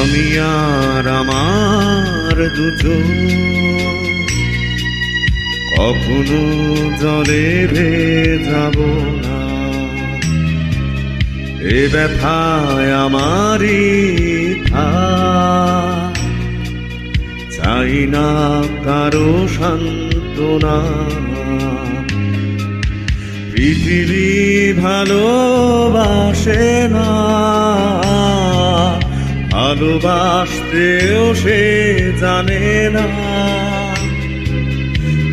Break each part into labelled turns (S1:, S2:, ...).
S1: তুমি আর আমার দুটো। কখনো জলে যাব না। এ ব্যথায় আমারই। চাই না কারও সান্ত্বনা। পৃথিবী ভালোবাসে না। ভালোবাসতেও সে জানে না।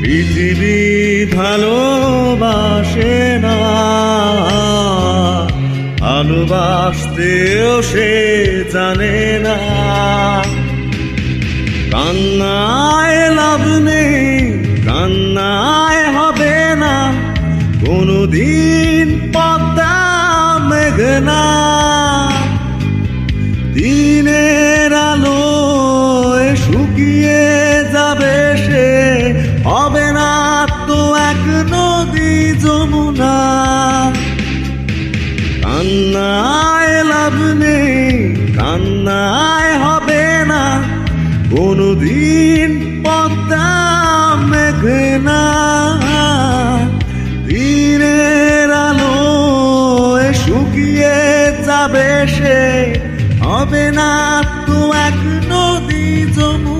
S1: পৃথিবী ভালোবাসে না। ভালোবাসতেও সে জানে না। কান্নায় লাভ নেই, কান্নায় হবে না। কোনদিন পদ্মা মেঘনা যমুনা। কান্নায় লাভ নেই, কান্নায় হবে না। কোনদিন পদ্মা মেঘনা দিনের আলোয় শুকিয়ে যাবে সে। হবে না তো এক নদী যমুনা।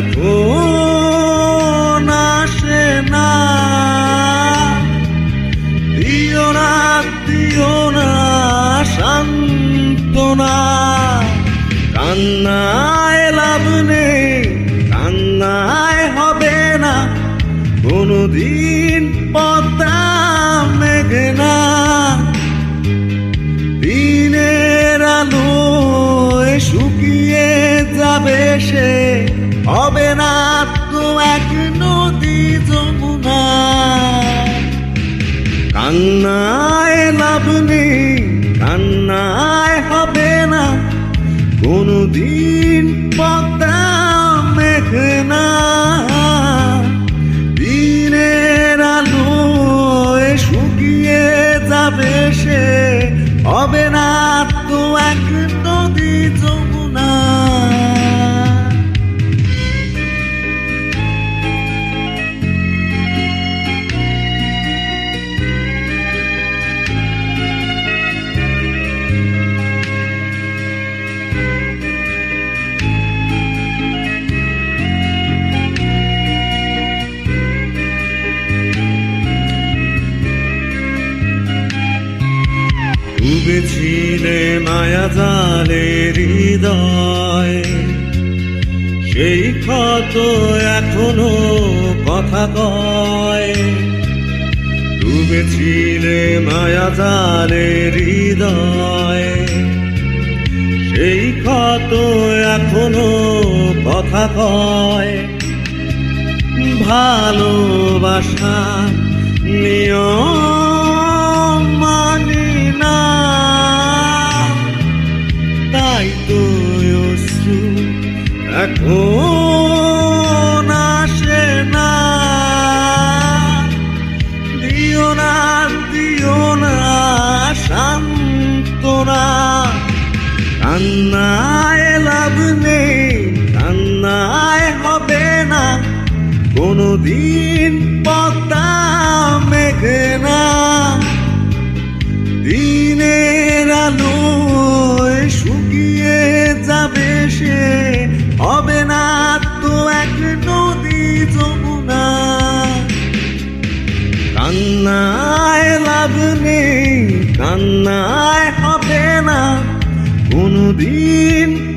S1: এখন আসে না। দিও না দিও না, শান্তনা। কান্নায় লাভ নেই, কান্নায় হবে না। কোনদিন পদ্মা মেঘনা। দিনের আলোয় শুকিয়ে যাবে সে হবে না তো এক নদী যমুনা। কান্নায় লাভ নেই কান্নায় হবে না। কোনদিন ডুবেছিলে মায়া জালে হৃদয়। সেই ক্ষত এখনও কথা কয়। ডুবেছিলে মায়া জালে হৃদয়। সেই ক্ষত এখনও কথা কয়। ভালোবাসা নিয়ম এখন আসে না। দিও না দিও না, শান্তনা। কান্নায় লাভ নেই, কান্নায় হবে না। কোনদিন পদ্মা The been